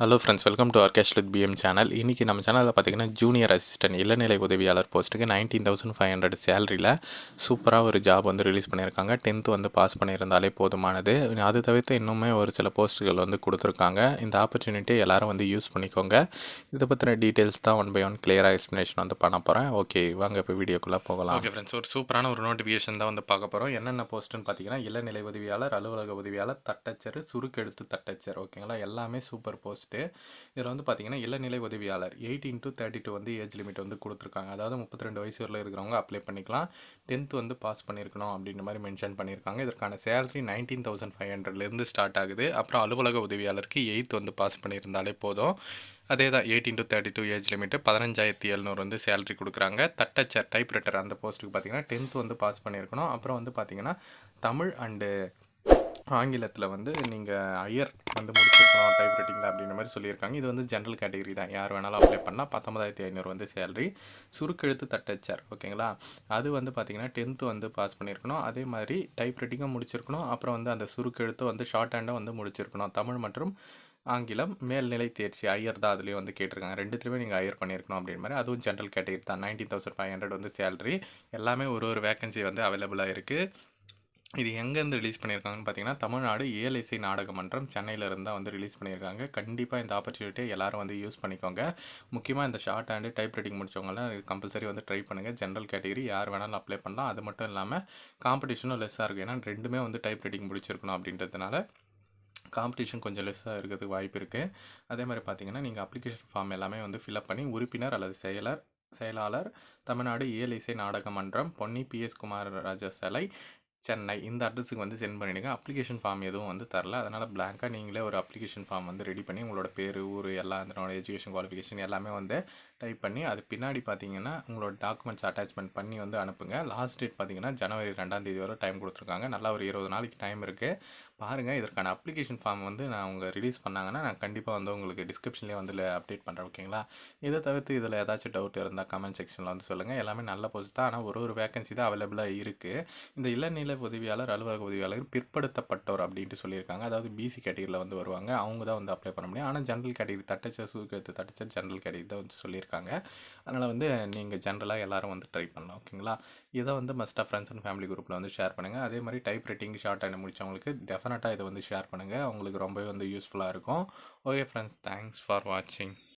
Hello friends welcome to Arkesh with PM channel இன்றைக்கி நம்ம சேனலில் பார்த்தீங்கன்னா ஜூனியர் அசிஸ்டன்ட் இளநிலை உதவியாளர் போஸ்ட்டுக்கு நைன்டீன் தௌசண்ட் ஃபைவ் ஹண்ட்ரட் சேலரியில் சூப்பராக ஒரு ஜாப் வந்து ரிலீஸ் பண்ணியிருக்காங்க. டென்த்து வந்து பாஸ் பண்ணியிருந்தாலே போதுமானது. அது தவிர்த்து இன்னுமே ஒரு சில போஸ்ட்டுகள் வந்து கொடுத்துருக்காங்க. இந்த ஆப்பர்ச்சுனிட்டியை எல்லாரும் வந்து யூஸ் பண்ணிக்கோங்க. இதை பற்றின டீட்டெயில்ஸ் தான் ஒன் பை ஒன் கிளியராக எக்ஸ்ப்ளனேஷன் வந்து பண்ண போகிறேன் ஓகே வாங்க இப்போ வீடியோக்குள்ளே போகலாம். ஓகே ஃப்ரெண்ட்ஸ் ஒரு சூப்பரான ஒரு நோட்டிஃபிகேஷன் தான் வந்து பார்க்க போகிறோம் என்னென்ன போஸ்ட்டுன்னு பார்த்தீங்கன்னா இளநிலை உதவியாளர் அலுவலக உதவியாளர் தட்டச்சர் சுருக்கெழுத்து தட்டச்சர். ஓகேங்களா எல்லாமே சூப்பர் போஸ்ட் போஸ்ட்டு இதில் வந்து பார்த்திங்கன்னா இளநிலை உதவியாளர் எயிட்டீன் டு தேர்ட்டி டூ வந்து ஏஜ் லிமிட் வந்து கொடுத்துருக்காங்க. அதாவது முப்பத்தி ரெண்டு வயசு வரல இருக்கிறவங்க அப்ளை பண்ணிக்கலாம். டென்த் வந்து பாஸ் பண்ணியிருக்கணும் அப்படின்ற மாதிரி மென்ஷன் பண்ணியிருக்காங்க இதற்கான சேலரி நைன்டீன் தௌசண்ட் ஃபைவ் ஹண்ட்ரட்லேருந்து ஸ்டார்ட் ஆகுது. அப்புறம் அலுவலக உதவியாளருக்கு எயித் வந்து பாஸ் பண்ணியிருந்தாலே போதும். அதே தான் eighteen to thirty two age limit பதினஞ்சாயிரத்தி எழுநூறு வந்து சேலரி கொடுக்குறாங்க. தட்டச்சர் டைப் ரைட்டர் அந்த போஸ்ட்டுக்கு பார்த்தீங்கன்னா டென்த் வந்து பாஸ் பண்ணியிருக்கணும் அப்புறம் வந்து பார்த்தீங்கன்னா தமிழ் அண்டு ஆங்கிலத்தில் வந்து நீங்கள் ஐயர் வந்து முடிச்சிருக்கணும் டைப் ரைட்டிங்கில் அப்படின்ற மாதிரி சொல்லியிருக்காங்க. இது வந்து ஜென்ரல் கேட்டகரி தான். யார் வேணாலும் அப்ளை பண்ணால் பத்தொன்பதாயிரத்தி ஐநூறு வந்து சேலரி சுருக்கெழுத்து தட்டச்சார் ஓகேங்களா அது வந்து பார்த்தீங்கன்னா டென்த்து வந்து பாஸ் பண்ணியிருக்கணும். அதே மாதிரி டைப் ரைட்டிங்கும் முடிச்சிருக்கணும். அப்புறம் வந்து அந்த சுருக்கெழுத்து வந்து ஷார்ட் ஹேண்டும் வந்து முடிச்சிருக்கணும். தமிழ் மற்றும் ஆங்கிலம் மேல்நிலை தேர்ச்சி ஐயர் தான் அதுலேயும் வந்து கேட்டிருக்காங்க. ரெண்டுத்துலேயுமே நீங்கள் ஐயர் பண்ணியிருக்கணும் அப்படின்ற மாதிரி. அதுவும் ஜென்ரல் கேட்டகரி தான். நைன்டீன் தௌசண்ட் ஃபைவ் ஹண்ட்ரட் வந்து சேலரி எல்லாமே ஒரு ஒரு வேகன்சி வந்து அவைலபிளாக இருக்குது இது எங்கேருந்து ரிலீஸ் பண்ணியிருக்காங்கன்னு பார்த்தீங்கன்னா தமிழ்நாடு ஏஎல்ஐசி நாடக மன்றம் சென்னையிலிருந்து தான் வந்து ரிலீஸ் பண்ணியிருக்காங்க. கண்டிப்பாக இந்த ஆப்பர்ச்சுனிட்டியை எல்லோரும் வந்து யூஸ் பண்ணிக்கோங்க. முக்கியமாக இந்த ஷார்ட் ஹேண்டு டைப் ரைட்டிங் முடிச்சவங்களாம் கம்பல்சரி வந்து ட்ரை பண்ணுங்கள் ஜென்ரல் கேட்டகரி யார் வேணாலும் அப்ளை பண்ணலாம். அது மட்டும் இல்லாமல் காம்படிஷனும் லெஸ்ஸாக இருக்குது ஏன்னா ரெண்டுமே வந்து டைப் ரைட்டிங் முடிச்சிருக்கணும் அப்படின்றதுனால காம்படிஷன் கொஞ்சம் லெஸ்ஸாக இருக்கிறதுக்கு வாய்ப்பு இருக்குது அதே மாதிரி பார்த்தீங்கன்னா நீங்கள் அப்ளிகேஷன் ஃபார்ம் எல்லாமே வந்து ஃபில்அப் பண்ணி உறுப்பினர் அல்லது செயலர் செயலாளர் தமிழ்நாடு இயலிசை நாடக மன்றம் பொன்னி பிஎஸ் குமார் ராஜா சிலை சென்னை இந்த அட்ரஸுக்கு வந்து சென்ட் பண்ணிவிடுங்க அப்ளிகேஷன் ஃபார்ம் எதுவும் வந்து தரல. அதனால் பிளாங்காக நீங்களே ஒரு அப்ளிகேஷன் ஃபார்ம் வந்து ரெடி பண்ணி உங்களோட பேர் ஊர் எல்லா அதனோட எஜுகேஷன் குவாலிஃபிகேஷன் எல்லாமே வந்து டைப் பண்ணி அது பின்னாடி பார்த்தீங்கன்னா உங்களோட டாக்குமெண்ட்ஸ் அட்டாச்மெண்ட் பண்ணி வந்து அனுப்புங்க. லாஸ்ட் டேட் பார்த்தீங்கன்னா ஜனவரி ரெண்டாந்தேதி வரை டைம் கொடுத்துருக்காங்க. நல்லா ஒரு இருபது நாளைக்கு டைம் இருக்குது பாருங்கள் இதற்கான அப்ளிகேஷன் ஃபார்ம் வந்து நான் அவங்க ரிலீஸ் பண்ணாங்கன்னா நான் கண்டிப்பாக வந்து உங்களுக்கு டிஸ்கிரிப்ஷன்லேயே வந்து அப்டேட் பண்ணுறேன் ஓகேங்களா இதை தவிர்த்து இதில் ஏதாச்சும் டவுட் இருந்தால் கமெண்ட் செக்ஷனில் வந்து சொல்லுங்கள் எல்லாமே நல்ல போஸ்ட் தான். ஆனால் ஒரு ஒரு வேகன்சி தான் அவைலபிளாக இருக்குது இந்த இளநிலை உதவியாளர் அலுவலக உதவியாளர் பிற்படுத்தப்பட்டோர் அப்படின்ட்டு சொல்லியிருக்காங்க. அதாவது பிசி கேட்டகரியில் வந்து வருவாங்க. அவங்க தான் வந்து அப்ளை பண்ண முடியும். ஆனால் ஜென்ரல் கேட்டகரி தட்டச்ச சூக்கத்து தட்டச்ச ஜென்ரல் கேட்டகரி தான் வந்து சொல்லியிருக்காங்க. அதனால் வந்து நீங்கள் ஜென்ரலாக எல்லாரும் வந்து ட்ரை பண்ணலாம். ஓகேங்களா இதை வந்து மஸ்ட்டாக ஃப்ரெண்ட்ஸ் அண்ட் ஃபேமிலி குரூப்பில் வந்து ஷேர் பண்ணுங்கள் அதே மாதிரி டைப் ரைட்டிங் ஷார்ட் அண்ட் முடிச்சவங்களுக்கு டெஃபினட்டாக இதை வந்து ஷேர் பண்ணுங்கள் அவங்களுக்கு ரொம்பவே வந்து யூஸ்ஃபுல்லாக இருக்கும். ஓகே ஃப்ரெண்ட்ஸ் தேங்க்ஸ் ஃபார் வாட்சிங்